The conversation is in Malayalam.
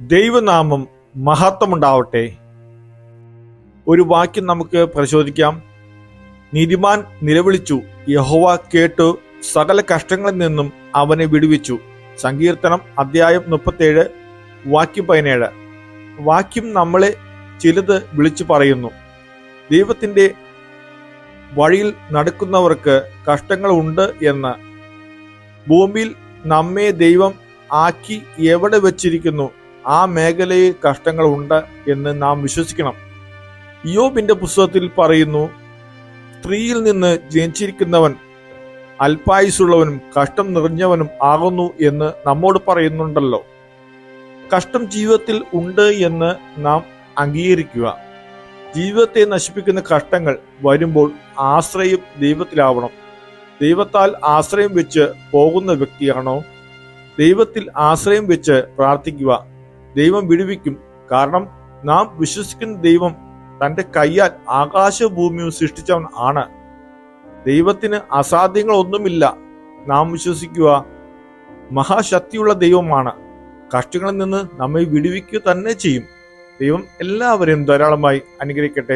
ദൈവനാമം മഹത്വമുണ്ടാവട്ടെ. ഒരു വാക്യം നമുക്ക് പരിശോധിക്കാം. നീതിമാൻ നിലവിളിച്ചു. യഹോവ കേട്ടു. സകല കഷ്ടങ്ങളിൽ നിന്നും അവനെ വിടുവിച്ചു. സങ്കീർത്തനം അധ്യായം മുപ്പത്തേഴ് വാക്യം പതിനേഴ്. വാക്യം നമ്മളെ ചിലത് വിളിച്ചു പറയുന്നു. ദൈവത്തിന്റെ വഴിയിൽ നടക്കുന്നവർക്ക് കഷ്ടങ്ങൾ ഉണ്ട് എന്ന്. ഭൂമിയിൽ നമ്മെ ദൈവം ആക്കി എവിടെ വെച്ചിരിക്കുന്നു? ആ മേഖലയിൽ കഷ്ടങ്ങൾ ഉണ്ട് എന്ന് നാം വിശ്വസിക്കണം. യോബിന്റെ പുസ്തകത്തിൽ പറയുന്നു സ്ത്രീയിൽ നിന്ന് ജനിച്ചിരിക്കുന്നവൻ അല്പായുസുള്ളവനും കഷ്ടം നിറഞ്ഞവനും ആകുന്നു എന്ന് നമ്മോട് പറയുന്നുണ്ടല്ലോ. കഷ്ടം ജീവിതത്തിൽ ഉണ്ട് എന്ന് നാം അംഗീകരിക്കുക. ജീവിതത്തെ നശിപ്പിക്കുന്ന കഷ്ടങ്ങൾ വരുമ്പോൾ ആശ്രയം ദൈവത്തിലാവണം. ദൈവത്താൽ ആശ്രയം വെച്ച് പോകുന്ന വ്യക്തിയാണോ? ദൈവത്തിൽ ആശ്രയം വെച്ച് പ്രാർത്ഥിക്കുക ദൈവം വിടുവിക്കും. കാരണം നാം വിശ്വസിക്കുന്ന ദൈവം തന്റെ കയ്യാൽ ആകാശഭൂമിയും സൃഷ്ടിച്ചവൻ ആണ്. ദൈവത്തിന് അസാധ്യങ്ങളൊന്നുമില്ല. നാം വിശ്വസിക്കുക മഹാശക്തിയുള്ള ദൈവമാണ്. കഷ്ടങ്ങളിൽ നിന്ന് നമ്മെ വിടുവിക്കുക തന്നെ ചെയ്യും. ദൈവം എല്ലാവരെയും ധാരാളമായി അനുഗ്രഹിക്കട്ടെ.